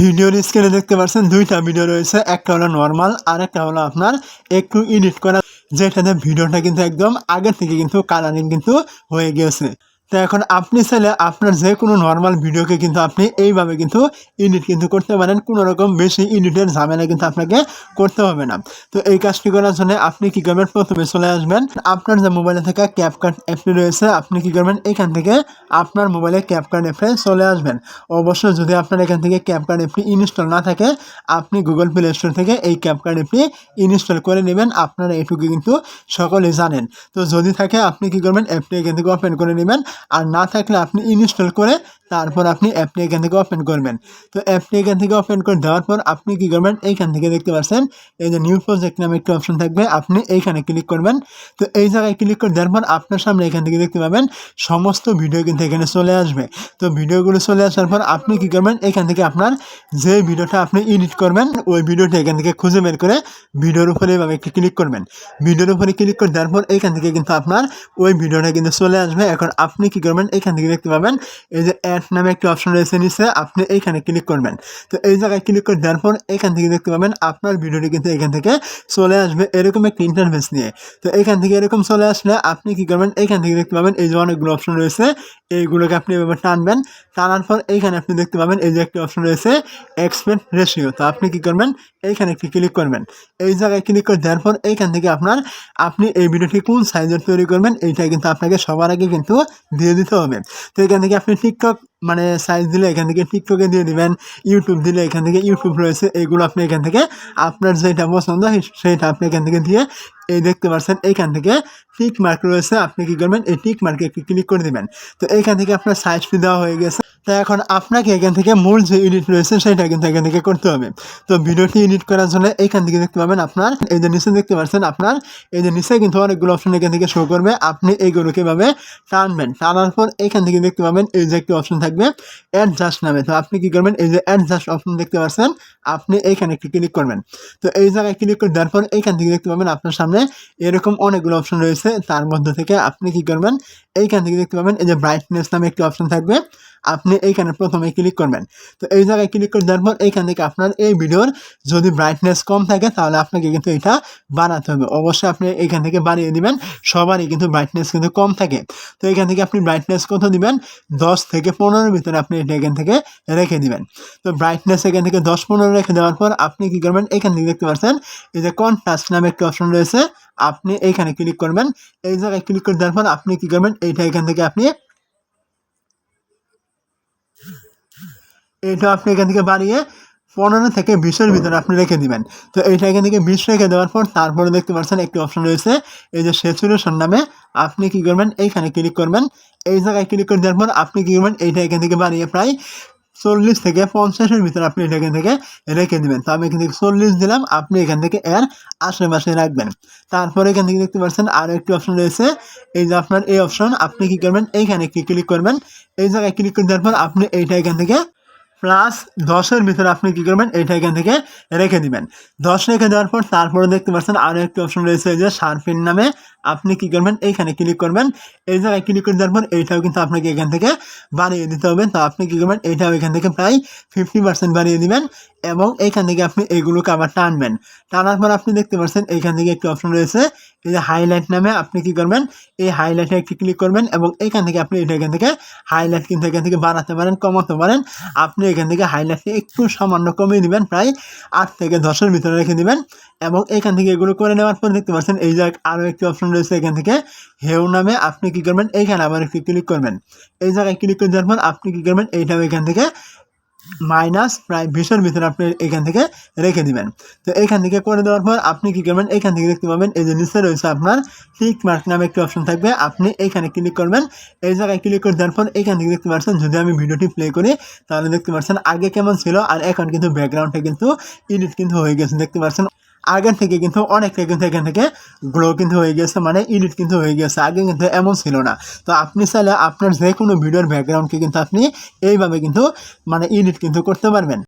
ভিডিওর স্ক্রিনে দেখতে পাচ্ছেন দুইটা ভিডিও রয়েছে। একটা হলো নর্মাল আর একটা হলো আপনার একটু এডিট করা। যেটাতে ভিডিওটা কিন্তু একদম আগে থেকে কিন্তু কালারিং কিন্তু হয়ে গিয়েছে। তো এখন আপনি চাইলে আপনার যে কোনো নর্মাল ভিডিওকে কিন্তু আপনি এইভাবে কিন্তু এডিট কিন্তু করতে পারেন। কোনো রকম বেশি এডিটের ঝামেলা কিন্তু আপনাকে করতে হবে না। তো এই কাজটি করার জন্য আপনি কী করবেন? প্রথমে চলে আসবেন। আপনার যে মোবাইলে থাকা ক্যাপকার্ট অ্যাপটি রয়েছে, আপনি কী করবেন? এখান থেকে আপনার মোবাইলে ক্যাপকার্ট অ্যাপে চলে আসবেন। অবশ্যই যদি আপনার এখান থেকে ক্যাপকার্ট অ্যাপটি ইনস্টল না থাকে, আপনি গুগল প্লে স্টোর থেকে এই ক্যাপকার্ট অ্যাপটি ইনস্টল করে নেবেন। আপনারা এটুকু কিন্তু সকলেই জানেন। তো যদি থাকে, আপনি কী করবেন? অ্যাপটি এখান থেকে ওপেন করে নেবেন। আর না থাকলে আপনি ইনস্টল করে তারপর আপনি অ্যাপটি এখান থেকে ওপেন করবেন। তো অ্যাপটি এখান থেকে ওপেন করে দেওয়ার পর আপনি কী করবেন? এইখান থেকে দেখতে পাচ্ছেন, এই যে নিউ প্রজেক্ট নামে একটি অপশন থাকবে, আপনি এইখানে ক্লিক করবেন। তো এই জায়গায় ক্লিক করে দেওয়ার পর আপনার সামনে এখান থেকে দেখতে পাবেন, সমস্ত ভিডিও কিন্তু এখানে চলে আসবে। তো ভিডিওগুলো চলে আসার পর আপনি কী করবেন? এখান থেকে আপনার যে ভিডিওটা আপনি এডিট করবেন, ওই ভিডিওটা এখান থেকে খুঁজে বের করে ভিডিওর উপরে এভাবে একটি ক্লিক করবেন। ভিডিওর উপরে ক্লিক করে দেওয়ার পর এখান থেকে কিন্তু আপনার ওই ভিডিওটা কিন্তু চলে আসবে। এখন আপনি কী করবেন? এখান থেকে দেখতে পাবেন, এই যে অ্যাড নামে একটি অপশন রয়েছে নিচে, আপনি এইখানে ক্লিক করবেন। তো এই জায়গায় ক্লিক করে দেওয়ার পর এখান থেকে দেখতে পাবেন আপনার ভিডিওটি কিন্তু এখান থেকে চলে আসবে এরকম একটি ইন্টারভেস নিয়ে। তো এখান থেকে এরকম চলে আসলে আপনি কি করবেন? এখান থেকে দেখতে পাবেন এই যে অনেকগুলো অপশন রয়েছে, এইগুলোকে আপনি এভাবে টানবেন। টানার পর এইখানে আপনি দেখতে পাবেন এই যে একটি অপশন রয়েছে এক্সপেন্ট রেশিও তো আপনি কি করবেন? এইখানে একটি ক্লিক করবেন। এই জায়গায় ক্লিক করে দেওয়ার পর এইখান থেকে আপনার, আপনি এই ভিডিওটি কোন সাইজের তৈরি করবেন, এইটা কিন্তু আপনাকে সবার আগে কিন্তু দিয়ে দিতে হবে। তো এখান থেকে আপনি টিকটক মানে সাইজ দিলে এখান থেকে টিকটকে দিয়ে দিবেন ইউটিউব দিলে এখান থেকে ইউটিউব রয়েছে, এগুলো আপনি এখান থেকে আপনার যেটা পছন্দ সেটা আপনি এখান থেকে দিয়ে এই দেখতে পাচ্ছেন এখান থেকে টিক মার্ক রয়েছে, আপনি কী করবেন, এই টিক মার্কে একটু ক্লিক করে দেবেন। তো এখান থেকে আপনার সাইজটি দেওয়া হয়ে গেছে। তো এখন আপনাকে এখান থেকে মূল যে এডিট রয়েছে সেটা কিন্তু এখান থেকে করতে হবে। তো ভিডিওটি এডিট করার জন্য এখান থেকে দেখতে পাবেন আপনার, এই যে নিচে দেখতে পাচ্ছেন আপনার, এই যে নিচে কিন্তু অনেকগুলো অপশন এখান থেকে শো করবে। আপনি এইগুলোকে এভাবে টানবেন? টানার পর এখান থেকে দেখতে পাবেন এই যে একটি অপশন থাকবে অ্যাডজাস্ট নামে। তো আপনি কি করবেন? এই যে অ্যাডজাস্ট অপশন দেখতে পাচ্ছেন, আপনি এইখানে একটি ক্লিক করবেন। তো এই জায়গায় ক্লিক করে দেওয়ার পর এইখান থেকে দেখতে পাবেন আপনার সামনে এরকম অনেকগুলো অপশন রয়েছে। তার মধ্যে থেকে আপনি কি করবেন? এইখান থেকে দেখতে পাবেন এই যে ব্রাইটনেস নামে একটি অপশন থাকবে। আপনি এইখানে প্রথমে ক্লিক করবেন। তো এই জায়গায় ক্লিক করে দেওয়ার পর এইখান থেকে আপনার এই ভিডিওর যদি ব্রাইটনেস কম থাকে, তাহলে আপনাকে কিন্তু এটা বাড়াতে হবে। অবশ্যই আপনি এইখান থেকে বাড়িয়ে দিবেন, সবারই কিন্তু ব্রাইটনেস কিন্তু কম থাকে। তো এখান থেকে আপনি ব্রাইটনেস কত দিবেন? দশ থেকে পনেরোর ভিতরে আপনি এটা এখান থেকে রেখে দিবেন। তো ব্রাইটনেস এখান থেকে দশ পনেরো রেখে দেওয়ার পর আপনি কী করবেন? এখান থেকে দেখতে পাচ্ছেন, এই যে কন্ট্রাস্ট নামে একটা অপশন রয়েছে। আপনি এইখানে ক্লিক করবেন। এই জায়গায় ক্লিক করে দেওয়ার পর আপনি কী করবেন? এইটা এখান থেকে আপনি এটা আপনি এখান থেকে বাড়িয়ে পনেরো থেকে বিশের ভিতরে আপনি রেখে দিবেন। তো এইটা এখান থেকে বিশ রেখে দেওয়ার পর তারপরে দেখতে পাচ্ছেন একটি অপশন রয়েছে। এই যে স্যাচুরেশন নামে আপনি কি করবেন? এইখানে ক্লিক করবেন। এই জায়গায় ক্লিক করে দেওয়ার পর আপনি কী করবেন? এইটা এখান থেকে বাড়িয়ে প্রায় চল্লিশ থেকে পঞ্চাশের ভিতরে আপনি এটা এখান থেকে রেখে দিবেন। তো আমি এখান থেকে চল্লিশ দিলাম। আপনি এখান থেকে এর আশেপাশে রাখবেন। তারপরে এখান থেকে দেখতে পাচ্ছেন আরও একটি অপশন রয়েছে। এই যে আপনার এই অপশন আপনি কী করবেন? এইখানে ক্লিক করবেন। এই জায়গায় ক্লিক করে দেওয়ার পর আপনি এইটা এখান থেকে প্লাস দশের ভিতরে আপনি কী করবেন? এইটা এখান থেকে রেখে দিবেন। দশ রেখে দেওয়ার পর তারপরে দেখতে পাচ্ছেন আরও একটি অপশন রয়েছে যে শার্পিন নামে। আপনি কী করবেন? এইখানে ক্লিক করবেন। এই জায়গায় ক্লিক করে দেওয়ার পর এইটাও কিন্তু আপনাকে এখান থেকে বাড়িয়ে দিতে হবে। তো আপনি কী করবেন? এইটাও এখান থেকে প্রায় ফিফটি পার্সেন্ট বাড়িয়ে দিবেন এবং এইখান থেকে আপনি এইগুলোকে আবার টানবেন টানার পর আপনি দেখতে পাচ্ছেন এইখান থেকে একটি অপশন রয়েছে এই যে হাইলাইট নামে আপনি কি করবেন? এই হাইলাইটে একটি ক্লিক করবেন এবং এইখান থেকে আপনি এটা এখান থেকে হাইলাইট কিন্তু এখান থেকে বাড়াতে পারেন, কমাতে পারেন। আপনি এখান থেকে হাইলাইটকে একটু সামান্য কমিয়ে দিবেন, প্রায় আট থেকে দশের ভিতরে রেখে দিবেন এবং এখান থেকে এগুলো করে নেওয়ার পর দেখতে পাচ্ছেন এই যে আরও একটি অপশন রয়েছে এখান থেকে, হেউ নামে আপনি কি করবেন? এইখানে আবার একটু ক্লিক করবেন। এই জায়গায় ক্লিক করে দেওয়ার পর আপনি কি করবেন? এইটাও এখান থেকে মাইনাস প্রায় বিশের ভিতরে আপনি এখান থেকে রেখে দিবেন। তো এখান থেকে করে দেওয়ার পর আপনি কি করবেন? এখান থেকে দেখতে পাবেন এই যে নিচে রয়েছে আপনার টিক মার্ক নামে একটি অপশন থাকবে। আপনি এইখানে ক্লিক করবেন। এই জায়গায় ক্লিক করে দেওয়ার পর এখান থেকে দেখতে পাচ্ছেন, যদি আমি ভিডিওটি প্লে করি, তাহলে দেখতে পাচ্ছেন আগে কেমন ছিল, আর এখন কিন্তু ব্যাকগ্রাউন্ডে কিন্তু এডিট কিন্তু হয়ে গেছে। দেখতে পাচ্ছেন আগের থেকে কিন্তু অনেকটা কিন্তু এখান থেকে গ্লো কিন্তু হয়ে গেছে মানে ইডিট কিন্তু হয়ে গেছে, আগে কিন্তু এমন ছিল না। তো আপনি চাইলে আপনার যে কোনো ভিডিওর ব্যাকগ্রাউন্ডকে কিন্তু আপনি এইভাবে কিন্তু মানে ইডিট কিন্তু করতে পারবেন।